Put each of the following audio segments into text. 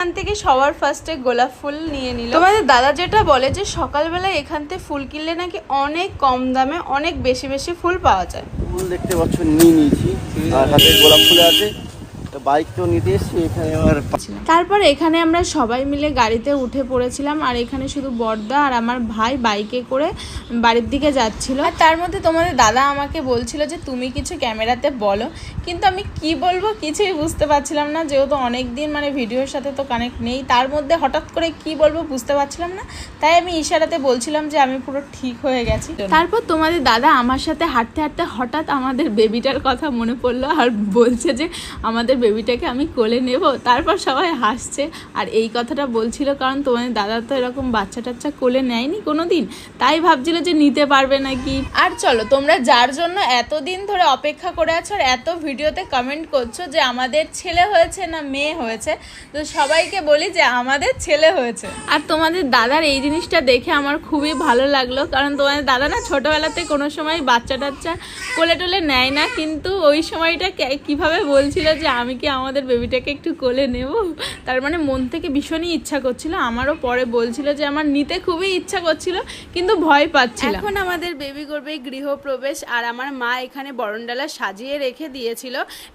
এখান থেকে সবার ফার্স্টে গোলাপ ফুল নিয়ে নিল। তোমাদের দাদা যেটা বলে যে সকালবেলায় এখান থেকে ফুল কিনলে নাকি অনেক কম দামে অনেক বেশি বেশি ফুল পাওয়া যায়। ফুল দেখতে পাচ্ছ, নিয়ে নিয়েছি। গোলাপ ফুলে আছে। তারপর এখানে আমরা সবাই মিলে গাড়িতে উঠে পড়েছিলাম আর এখানে শুধু বর্দা আর আমার ভাই বাইকে করে বাড়ির দিকে যাচ্ছিল। আর তার মধ্যে তোমাদের দাদা আমাকে বলছিল যে, তুমি কিছু ক্যামেরাতে বলো। কিন্তু আমি কি বলব কিছুই বুঝতে পারছিলাম না, যেহেতু অনেক দিন মানে ভিডিওর সাথে তো কানেক্ট নেই, তার মধ্যে হঠাৎ করে কি বলব বুঝতে পারছিলাম না। তাই আমি ইশারাতে বলছিলাম যে, আমি পুরো ঠিক হয়ে গেছি। তারপর তোমাদের দাদা আমার সাথে হাঁটতে হাঁটতে হঠাৎ আমাদের বেবিটার কথা মনে পড়ল আর বলছে যে, আমাদের বেবিটাকে আমি কোলে নেব। তারপর সবাই হাসছে। আর এই কথাটা বলছিল কারণ তোমাদের দাদা তো এরকম বাচ্চা টাচ্চা কোলে নেয়নি কোনো দিন তাই ভাবছিল যে নিতে পারবে নাকি। আর চলো, তোমরা যার জন্য এতদিন ধরে অপেক্ষা করে আছো আর এত ভিডিওতে কমেন্ট করছ যে আমাদের ছেলে হয়েছে না মেয়ে হয়েছে, তো সবাইকে বলি যে আমাদের ছেলে হয়েছে। আর তোমাদের দাদার এই জিনিসটা দেখে আমার খুবই ভালো লাগল। কারণ তোমাদের দাদা না ছোটোবেলাতে কোনো সময় বাচ্চা টাচ্চা কোলে টোলে নেয় না। কিন্তু ওই সময়টা কীভাবে বলছিল যে আমি কি আমাদের বেবিটাকে একটু কোলে নেব? তার মানে মন থেকে ভীষণই ইচ্ছা করছিল। আমারও পরে বলছিল যে আমার নিতে খুবই ইচ্ছা করছিল কিন্তু ভয় পাচ্ছিল। এখন আমাদের বেবি করবে গৃহপ্রবেশ আর আমার মা এখানে বরণডালা সাজিয়ে রেখে দিয়েছিল।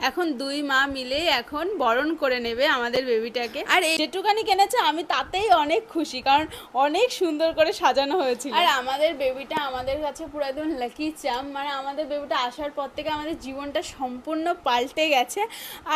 এখন দুই মা মিলে এখন বরণ করে নেবে আমাদের বেবিটাকে। আর এই যেটুকানি কিনেছে আমি তাতেই অনেক খুশি কারণ অনেক সুন্দর করে সাজানো হয়েছিল। আর আমাদের বেবিটা আমাদের কাছে পুরো একদম লাকি চাম মানে আমাদের বেবিটা আসার পর থেকে আমাদের জীবনটা সম্পূর্ণ পাল্টে গেছে।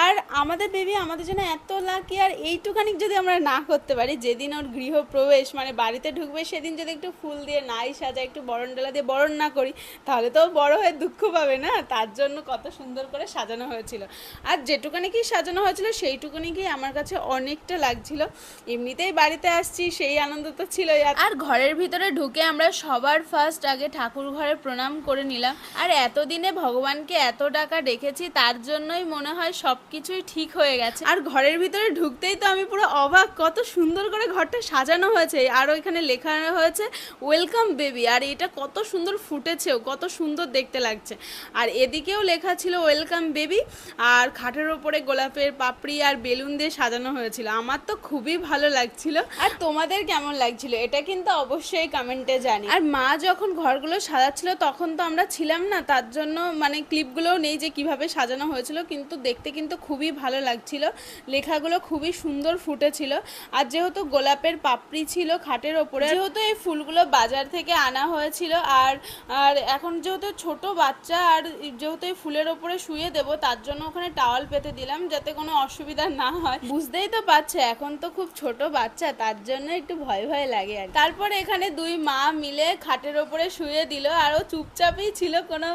আর আমাদের বেবি আমাদের জন্য এত লাকি আর এইটুখানি যদি আমরা না করতে পারি, যেদিন ওর গৃহপ্রবেশ মানে বাড়িতে ঢুকবে, সেদিন যদি একটু ফুল দিয়ে নাই সাজা একটু বরণ ডালা দিয়ে বরণ না করি, তাহলে তো বড় হয়ে দুঃখ পাবে না? তার জন্য কত সুন্দর করে সাজানো হয়েছিল। আর যেটুকানি কি সাজানো হয়েছিল, সেইটুকুনি কি আমার কাছে অনেকটা লাগছিল। এমনিতেই বাড়িতে আসছি, সেই আনন্দ তো ছিলই। আর- আর ঘরের ভিতরে ঢুকে আমরা সবার ফার্স্ট আগে ঠাকুর ঘরে প্রণাম করে নিলাম। আর এতদিনে ভগবানকে এত টাকা ডেকেছি তার জন্যই মনে হয় সব কিছুই ঠিক হয়ে গেছে। আর ঘরের ভিতরে ঢুকতেই তো আমি পুরো অবাক কত সুন্দর করে ঘরটা সাজানো হয়েছে। আর ওইখানে লেখা হয়েছে ওয়েলকাম বেবি আর এটা কত সুন্দর ফুটেছেও কত সুন্দর দেখতে লাগছে। আর এদিকেও লেখা ছিল ওয়েলকাম বেবি আর খাটের ওপরে গোলাপের পাপড়ি আর বেলুন দিয়ে সাজানো হয়েছিল। আমার তো খুবই ভালো লাগছিল। আর তোমাদের কেমন লাগছিল? এটা কিন্তু অবশ্যই কমেন্টে জানি। আর মা যখন ঘরগুলো সাজাচ্ছিল তখন তো আমরা ছিলাম না। তার জন্য মানে ক্লিপগুলোও নেই যে কীভাবে সাজানো হয়েছিল। কিন্তু দেখতে কিন্তু খুবই ভালো লাগছিল। লেখাগুলো খুবই সুন্দর ফুটেছিল। আর যেহেতু গোলাপের পাপড়ি ছিল খাটের ওপরে, যেহেতু এই ফুলগুলো বাজার থেকে আনা হয়েছিল, আর আর এখন যেহেতু ছোট বাচ্চা, আর যেহেতু এই ফুলের ওপরে শুয়ে দেবো, তার জন্য ওখানে টাওয়াল পেতে দিলাম যাতে কোনো অসুবিধা না হয়। বুঝতেই তো পারছে, এখন তো খুব ছোট বাচ্চা, তার জন্য একটু ভয় ভয় লাগে আর। তারপরে এখানে দুই মা মিলে খাটের ওপরে শুয়ে দিল, আর ও চুপচাপই ছিল, কোনো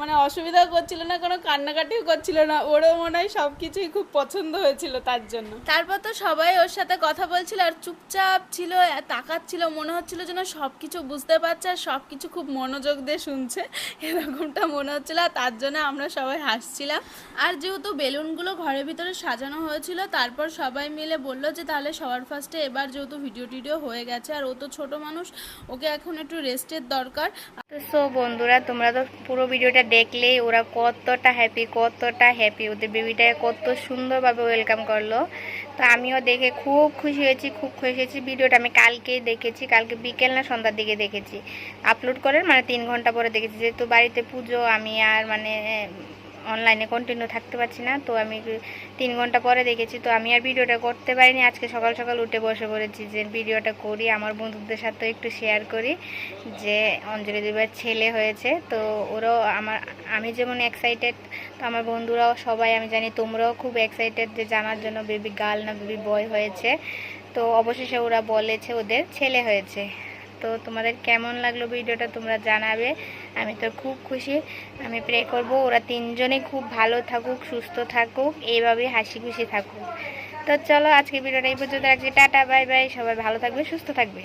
মানে অসুবিধা করছিল না, কোনো কান্নাকাটিও করছিল না, ওরও মনে হয় সব কিছুই খুব পছন্দ হয়েছিল তার জন্য। তারপর তো সবাই ওর সাথে কথা বলছিল আর চুপচাপ ছিল তাকাচ্ছিল মনে হচ্ছিল যেন সব কিছু বুঝতে পারছে আর সব কিছু খুব মনোযোগ দিয়ে শুনছে। এরকমটা মনে হচ্ছিল আর তার জন্য আমরা সবাই হাসছিলাম। আর যেহেতু বেলুনগুলো ঘরের ভিতরে সাজানো হয়েছিল তারপর সবাই মিলে বলল যে তাহলে সবার ফার্স্টে এবার যেহেতু ভিডিও টিডিও হয়ে গেছে আর ও তো ছোট মানুষ ওকে এখন একটু রেস্টের দরকার। তো সো বন্ধুরা তোমরা তো পুরো ভিডিওটা দেখলেই ওরা কতটা হ্যাপি কতটা হ্যাপি ওদের বেবিটাকে কত সুন্দরভাবে ওয়েলকাম করল। তো আমিও দেখে খুব খুশি হয়েছি, খুব খুশি হয়েছি। ভিডিওটা আমি কালকে দেখেছি, কালকে বিকেল না সন্ধ্যার দিকে দেখেছি। আপলোড করেন মানে তিন ঘণ্টা পরে দেখেছি, যেহেতু বাড়িতে পুজো, আমি আর মানে অনলাইনে কন্টিনিউ থাকতে পারছি না, তো আমি তিন ঘণ্টা পরে দেখেছি, তো আমি আর ভিডিওটা করতে পারিনি। আজকে সকাল সকাল উঠে বসে পড়েছি যে ভিডিওটা করি, আমার বন্ধুদের সাথেও একটু শেয়ার করি যে অঞ্জলি দেবার ছেলে হয়েছে, তো ওরাও আমার, আমি যেমন এক্সাইটেড তো আমার বন্ধুরাও সবাই, আমি জানি তোমরাও খুব এক্সাইটেড যে জানার জন্য বেবি গার্ল না বেবি বয় হয়েছে, তো অবশেষে ওরা বলেছে ওদের ছেলে হয়েছে। তো তোমাদের কেমন লাগল ভিডিওটা তোমরা জানাবে। আমি তো খুব খুশি। আমি প্রে করব, ওরা তিনজনে খুব ভালো থাকুক, সুস্থ থাকুক, এইভাবেই হাসি খুশি থাকুক। তো চলো আজকে ভিডিওটা এই পর্যন্ত রাখছি। টাটা বাই বাই সবাই ভালো থাকবে, সুস্থ থাকবে।